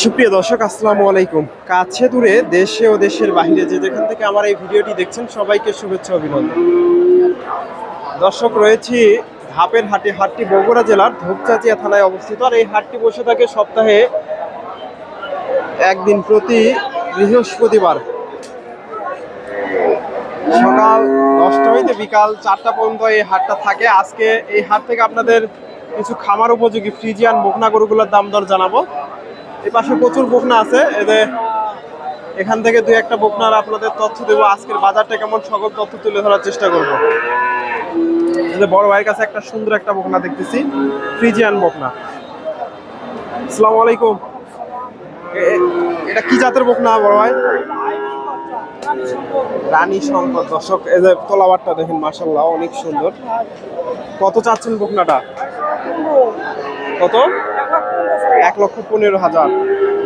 সুপ্রিয় দর্শক, আসসালামু আলাইকুম। কাছে দূরে দেশে ও দেশের বাইরে যে যেখান থেকে আমার এই ভিডিওটি দেখছেন, সবাইকে শুভেচ্ছা অভিনন্দন। দর্শক, রয়েছি ধাপের হাটে, হাটটি বগুড়া জেলার ধূপচাচিয়া থানায় অবস্থিত। আর এই হাটটি বসে থাকে সপ্তাহে একদিন প্রতি বৃহস্পতিবার। সকাল দশটা হইতে বিকাল চারটা পর্যন্ত এই হাটটা থাকে। আজকে এই হাট থেকে আপনাদের কিছু খামার উপযোগী ফ্রিজিয়ান বকনা গরুগুলোর দাম দর জানাব। এই পাশে প্রচুর বকনা আছে। এদের এখান থেকে দুই একটা বকনার আপনাদের তথ্য দেবো। আজকের বাজারটা কেমন, সকল তথ্য তুলে ধরার চেষ্টা করব। বড় ভাইয়ের কাছে একটা সুন্দর একটা বকনা দেখতেছি, ফ্রিজিয়ান বকনা। আসসালামু আলাইকুম। এটা কি জাতের বকনা বড় ভাই? রানী শঙ্কর। দর্শক, এই যে তোলাবারটা দেখেন মাসাল্লাহ অনেক সুন্দর। কত চাচ্ছেন বকনাটা? কত? এক লক্ষ পনেরো হাজার।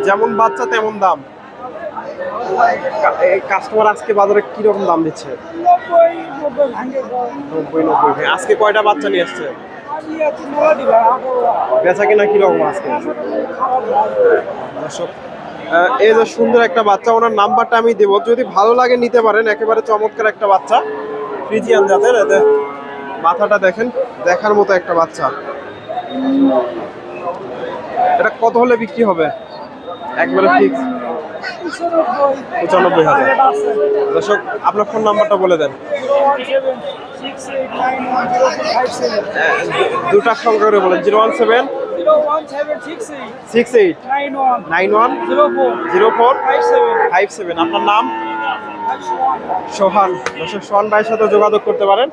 যেমন বাচ্চা, তেমন দাম। কাস্টমার আজকে বাজারে কীরকম দাম দিচ্ছে? নব্বই নব্বই। আজকে কয়টা বাচ্চা নিয়ে আসছে? বেচা কিনা কীরকম আজকে? দর্শক এই যে সুন্দর একটা বাচ্চা ওনার নাম্বারটা আমি দেবো। যদি ভালো লাগে নিতে পারেন একেবারে চমৎকার একটা বাচ্চা। ফ্রিজিয়ান জাতের এতে মাথাটা দেখেন দেখার মতো একটা বাচ্চা। এটা কত হলে বিক্রি হবে? একবারে ফিক্স পঁচানব্বই হাজার। দর্শক আপনার ফোন নাম্বারটা বলে দেন। হ্যাঁ, দুটার সংখ্যা করে বলেন। Zero one seven six eight nine one zero four five seven আপনার নাম? সোহান। দর্শক সোহান ভাইয়ের সাথে যোগাযোগ করতে পারেন।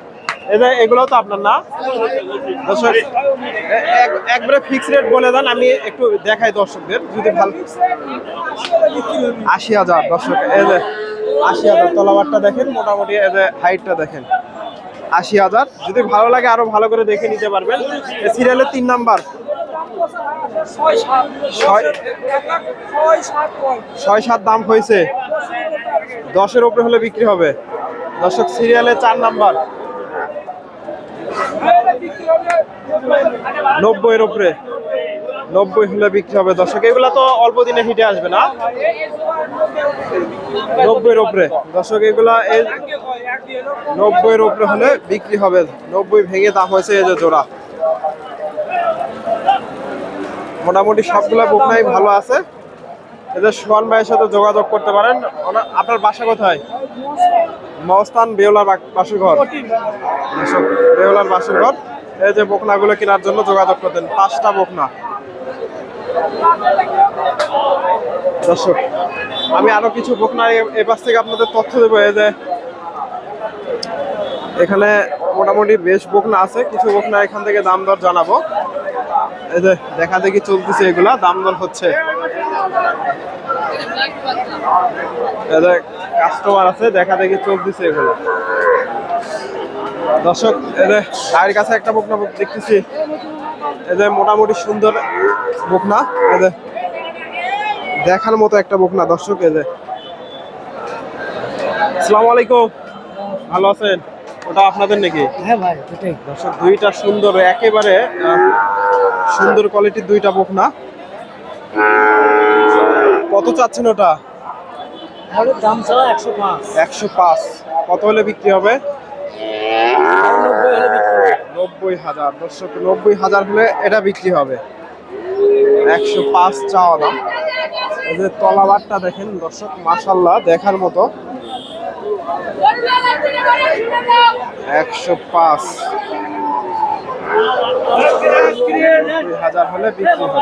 এদের এগুলো তো আপনার না? দর্শক একবারে ফিক্স রেট বলে দেন আমি একটু দেখাই দর্শকদের যদি ভালো আশি হাজার দর্শক এই যে আশি হাজার তলাবারটা দেখেন মোটামুটি এই যে হাইটটা দেখেন। আশি হাজার যদি ভালো লাগে আরও ভালো করে দেখে নিতে পারবেন। সিরিয়ালের তিন নাম্বার ছয় সাত দাম হয়েছে। দশের উপরে হলে বিক্রি হবে। দর্শক, সিরিয়ালে চার নাম্বার। নব্বইয়ের উপরে। নব্বই হলে বিক্রি হবে। দর্শক, এগুলা তো অল্প দিনে হিটে আসবে না? নব্বইয়ের উপরে। দর্শক, এগুলা এই নব্বইয়ের উপরে হলে বিক্রি হবে। নব্বই ভেঙে দাম হয়েছে এই যে জোড়া। মোটামুটি সবগুলা বকনাই ভালো আছে। এদের সোহান ভাইয়ের সাথে যোগাযোগ করতে পারেন। আপনার বাসা কোথায়? মহস্থান বেওলার বাসুঘর বেওলার বাসুঘর এই যে বকনাগুলো কেনার জন্য যোগাযোগ করতেন পাঁচটা বোকনা। দর্শক, আমি আরও কিছু বোকনা এ পাশ থেকে আপনাদের তথ্য দেবো। এই যে এখানে মোটামুটি বেশ বোকনা আছে। কিছু বকনা এখান থেকে দাম দর জানাব। এই যে দেখা দেখি চলতেছে এগুলা দাম দর হচ্ছে। কাস্টমার আছে দেখা দেখি চলতেছে এগুলো। দর্শক ভাইয়ের কাছে একটা বকনা দেখতেছি। যে মোটামুটি সুন্দর বকনা যে দেখার মতো একটা বকনা দর্শক এই যে। আসসালামু আলাইকুম। ভালো আছেন? ওটা আপনাদের নাকি? হ্যাঁ ভাই দর্শক দুইটা সুন্দর একেবারে সুন্দর কোয়ালিটির দুইটা বকনা। কত চাচ্ছেন ওটা? একশো পাঁচ। কত হলে বিক্রি হবে নব্বই হলে বিক্রি হবে। নব্বই হাজার। দর্শক নব্বই হাজার হলে এটা বিক্রি হবে। একশো পাঁচ চাওয়া দাম। এই যে তলাবারটা দেখেন দর্শক মাসাল্লাহ দেখার মতো। একশো পাঁচ। হাজার হলে বিক্রি হবে।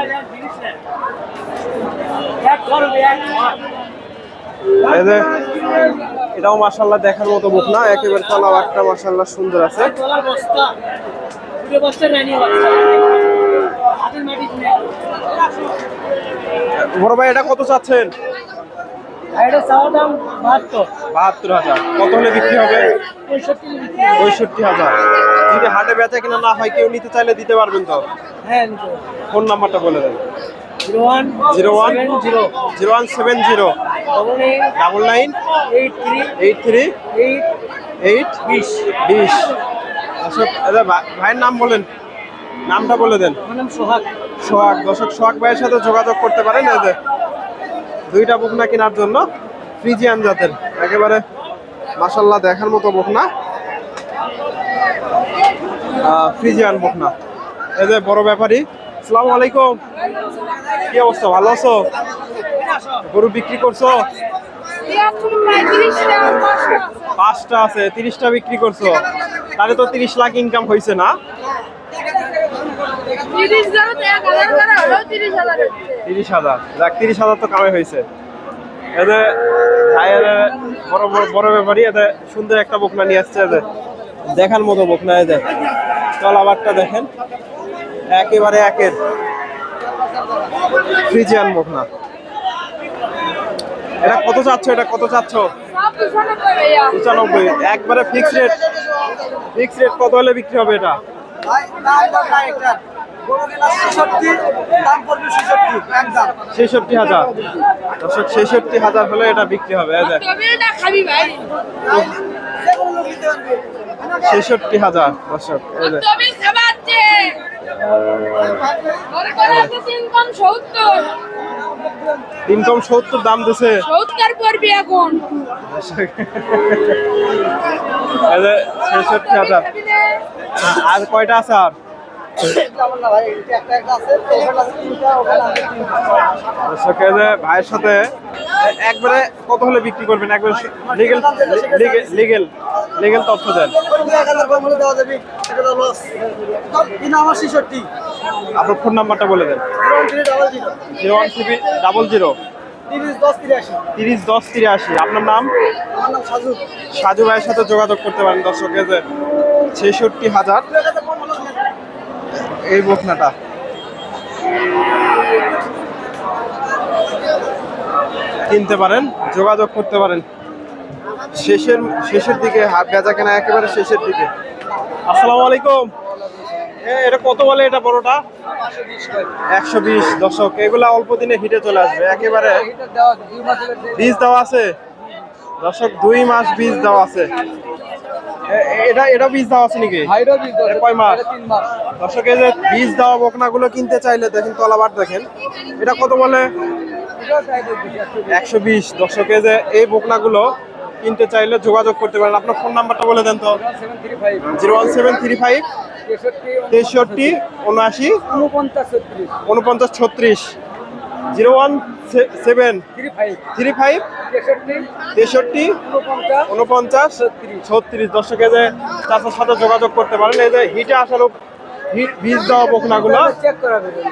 এটাও মাসাল্লাহ দেখার মতো বুক না, একেবারে তলাবারটা মাসাল্লাহ সুন্দর আছে। বড় ভাই, এটা কত চাচ্ছেন? এটা চাওয়া দাম বাহাত্তর। বাহাত্তর হাজার। কত হলে বিক্রি হবে? পঁয়ষট্টি হাজার। যদি হাটে বেচা কিনা না হয় কেউ নিতে চাইলে দিতে পারবেন তো? হ্যাঁ ফোন নাম্বারটা বলে দেন। Zero one zero one zero. Zero one seven zero. Double nine eight three eight three eight eight বিশ। বিশ। দর্শক এই ভাইয়ের নাম বলেন। নামটা বলে দেন। সোহাগ। সোহাগ দর্শক সোহাগ ভাইয়ের সাথে যোগাযোগ করতে পারেন দুইটা বকনা কেনার জন্য ফ্রিজিয়ান জাতের। একেবারে মাসাল্লাহ দেখার মতো বকনা। ফ্রিজিয়ান বকনা। এই যে বড় ব্যাপারী। আসসালামু আলাইকুম। কি অবস্থা? ভালো আছো? গরু বিক্রি করছ? পাঁচটা আছে, তিরিশটা বিক্রি করছ। তাহলে তো তিরিশ লাখ ইনকাম হয়েছে না? তিরিশ হাজার যাক তিরিশ হাজার তো কামাই হয়েছে এতে ভাইয়ের বড় বড় বড় ব্যাপারই এতে সুন্দর একটা বকনা নিয়ে আসছে এতে দেখার মতো বকনা এতে তলাবারটা দেখেন একেবারে একের ফ্রিজিয়ান বকনা এটা কত চাচ্ছ এটা কত চাচ্ছ পঁচানব্বই একবারে ফিক্স রেট ফিক্স রেট কত হলে বিক্রি হবে এটা ছেষট্টি হাজার। দর্শক ছেষট্টি হাজার হলে এটা বিক্রি হবে ছেষট্টি হাজার দর্শক তিন কম সত্তর। ইনকাম সত্তর দাম দিছে। ছেষট্টি হাজার। আর কয়টা আছে আর? ভাইয়ের সাথে একবারে কত হলে বিক্রি করবেন? একবারে লিগেল লিগেল তথ্য দেন। আপনার ফোন নাম্বারটা বলে দেন। Zero one three double zero, তিরিশ, দশ, তিরাশি। আপনার নাম? সাজু ভাইয়ের সাথে যোগাযোগ করতে পারেন দর্শক ছেষট্টি হাজার এই বকনাটা। কিনতে পারেন যোগাযোগ করতে পারেন। শেষের শেষের দিকে হাত বেচা কেনা একেবারে শেষের দিকে। আসসালামু আলাইকুম। এ, এটা কত বলে এটা বড়টা? একশো বিশ দশক এগুলা অল্প দিনে হিটে চলে আসবে। একেবারে বীজ দেওয়া আছে। দশক দুই মাস বীজ দেওয়া আছে। এটা এটা বীজ দেওয়া আছে নাকি? এটা কয় মাস। দর্শক, এই যে বীজ দেওয়া বকনাগুলো কিনতে চাইলে দেখেন তলাবার দেখেন। এটা কত বলে? একশো বিশ। দর্শকে যে এই বকনাগুলো কিনতে চাইলে যোগাযোগ করতে পারেন। আপনার ফোন নাম্বারটা বলে দেন তো। Zero one seven three five. তেষট্টি, উনআশি, উনপঞ্চাশ, ছত্রিশ। Zero one seven. Three five. তেষট্টি, উনপঞ্চাশ, ছত্রিশ। দর্শকে যে চাষের সাথে যোগাযোগ করতে পারেন। এই যে হিটে আসার বীজ দেওয়া বকনাগুলো? চেক করা যাবে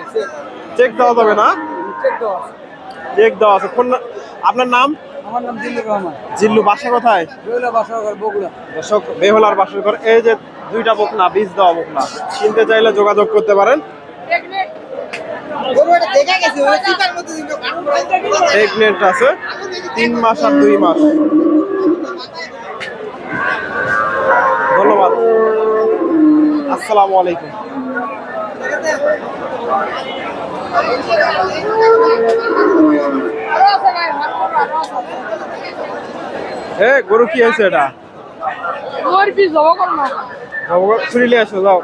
চেক দেওয়া যাবে না? চেক দেওয়া চেক দেওয়া আছে। ফোন না- আপনার নাম? আমার নাম দিল্লুর রহমান। জিল্লু বাসা কোথায়? বেহুলা বাসাঘর বগুড়া। দর্শক বেহলার বাসের ঘর এই যে দুইটা বকনা বীজ দেওয়া বকনা। কিনতে চাইলে যোগাযোগ করতে পারেন। প্রেগনেন্ট আছে। তিন মাস আর দুই মাস। ধন্যবাদ। আসসালামু আলাইকুম। এ গরু কি হয়েছে এটা? ছুরি নিয়ে আসো যাও।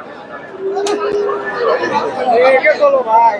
চলো ভাই।